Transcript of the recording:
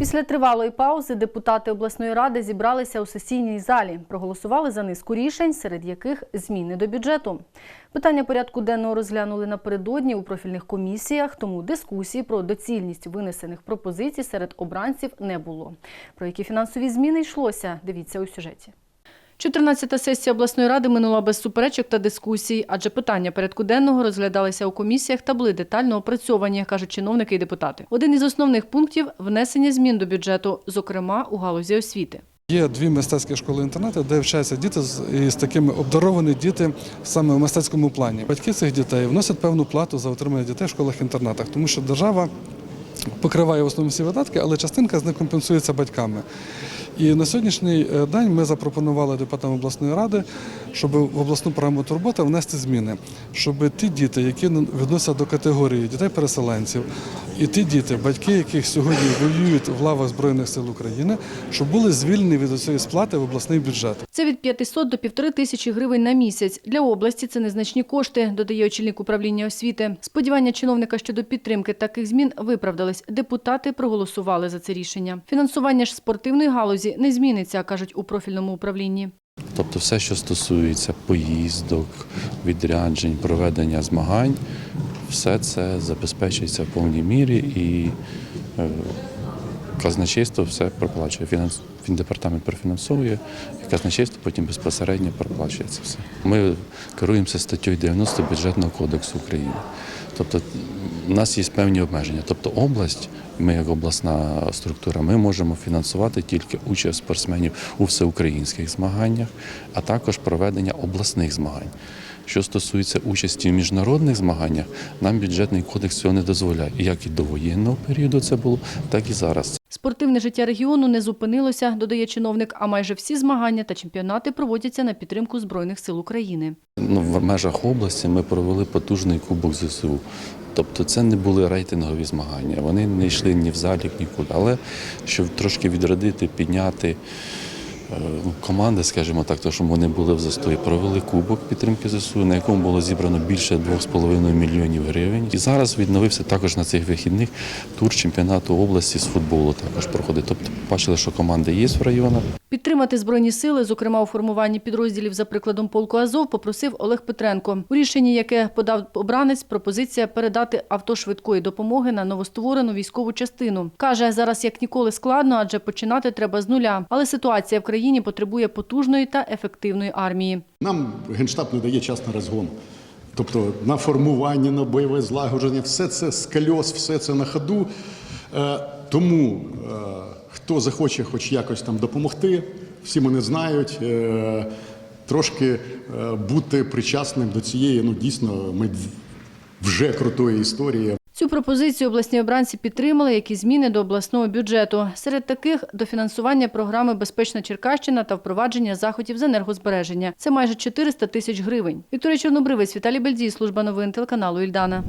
Після тривалої паузи депутати обласної ради зібралися у сесійній залі. Проголосували за низку рішень, серед яких зміни до бюджету. Питання порядку денного розглянули напередодні у профільних комісіях, тому дискусії про доцільність винесених пропозицій серед обранців не було. Про які фінансові зміни йшлося? Дивіться у сюжеті. 14-та сесія обласної ради минула без суперечок та дискусій, адже питання порядку денного розглядалися у комісіях та були детально опрацьовані, кажуть чиновники і депутати. Один із основних пунктів внесення змін до бюджету, зокрема у галузі освіти. Є дві мистецькі школи-інтернати, де вчаться діти і з такими обдаровані діти саме в мистецькому плані. Батьки цих дітей вносять певну плату за отримання дітей в школах-інтернатах, тому що держава покриває в основному всі видатки, але частинка з них компенсується батьками. І на сьогоднішній е, день ми запропонували депутатам обласної ради, щоб в обласну програму турбота внести зміни, щоб ті діти, які відносяться до категорії дітей-переселенців, і ті діти, батьки, яких сьогодні воюють в лавах Збройних сил України, щоб були звільнені від цієї сплати в обласний бюджет. Це від 500 до півтори тисячі гривень на місяць. Для області це незначні кошти, додає очільник управління освіти. Сподівання чиновника щодо підтримки таких змін виправдались. Депутати проголосували за це рішення. Фінансування ж спортивної галузі не зміниться, кажуть у профільному управлінні. Тобто все, що стосується поїздок, відряджень, проведення змагань, все це забезпечується в повній мірі і е, казначейство все проплачує. Фінанс... Фіндепартамент профінансовує, і казначейство потім безпосередньо проплачує це все. Ми керуємося статтею 90 бюджетного кодексу України. Тобто у нас є певні обмеження. Тобто область, ми як обласна структура, ми можемо фінансувати тільки участь спортсменів у всеукраїнських змаганнях, а також проведення обласних змагань. Що стосується участі в міжнародних змаганнях, нам бюджетний кодекс цього не дозволяє. Як і до воєнного періоду це було, так і зараз. Спортивне життя регіону не зупинилося, додає чиновник, а майже всі змагання та чемпіонати проводяться на підтримку Збройних сил України. Ну, в межах області ми провели потужний кубок ЗСУ. Тобто це не були рейтингові змагання. Вони не йшли ні в залік, нікуди. Але щоб трошки відродити, підняти команди, скажімо так, то, щоб вони були в застої, провели кубок підтримки ЗСУ, на якому було зібрано більше 2,5 мільйонів гривень. І зараз відновився також на цих вихідних тур чемпіонату області з футболу також проходить. Тобто бачили, що команди є в районах. Підтримати збройні сили, зокрема у формуванні підрозділів за прикладом полку Азов, попросив Олег Петренко. У рішенні, яке подав обранець, пропозиція передати авто швидкої допомоги на новостворену військову частину. Каже, зараз як ніколи складно, адже починати треба з нуля. Але ситуація в країні потребує потужної та ефективної армії. Нам Генштаб не дає час на розгон. Тобто на формування, на бойове злагодження, все це з кольос, все це на ходу. Е, Тому е, хто захоче хоч якось там допомогти, всі мене знають. е, Трошки бути причасним до цієї, ну дійсно, ми вже крутої історії. Цю пропозицію обласні обранці підтримали, як і зміни до обласного бюджету. Серед таких дофінансування програми Безпечна Черкащина та впровадження заходів з енергозбереження. Це майже 400 тисяч гривень. Вікторія Чорнобривець, Віталій Бельдій, служба новин телеканалу Ільдана.